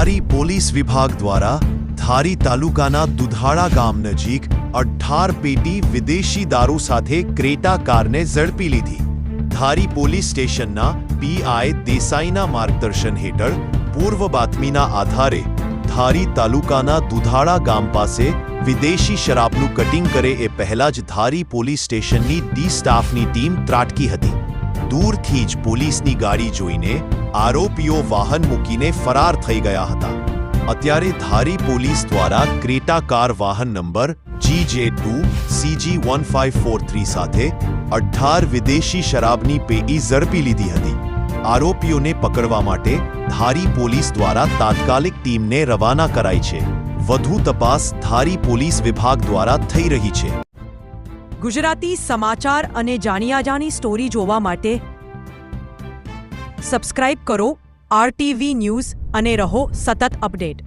ધારી police વિભાગ દ્વારા ધારી તાલુકાના દુધાળા ગામ નજીક અઢાર પેટી વિદેશી દારૂ સાથે ક્રેટા કારને ઝડપી લીધી. ધારી પોલીસ સ્ટેશનના પીઆઈ દેસાઈના માર્ગદર્શન હેઠળ પૂર્વ બાતમીના આધારે ધારી તાલુકાના દુધાળા ગામ પાસે વિદેશી શરાબનું કટિંગ કરે એ પહેલા જ ધારી પોલીસ સ્ટેશનની ડી સ્ટાફની ટીમ ત્રાટકી હતી. દૂરથી જ પોલીસની ગાડી જોઈને આરોપીઓ વાહન મૂકીને ફરાર થઈ ગયા હતા. અત્યારે ધારી પોલીસ દ્વારા ક્રેટા કાર વાહન number G J two C G one five four three સાથે અઢાર વિદેશી શરાબની પેટી ઝડપી લીધી હતી. આરોપીઓને પકડવા માટે ધારી પોલીસ દ્વારા તાત્કાલિક ટીમને રવાના કરાઈ છે. વધુ તપાસ ધારી પોલીસ વિભાગ દ્વારા થઈ રહી છે. ગુજરાતી સમાચાર અને જાણ્યા જાણી સ્ટોરી જોવા માટે સબસ્ક્રાઇબ કરો આરટીવી ન્યૂઝ અને રહો સતત અપડેટ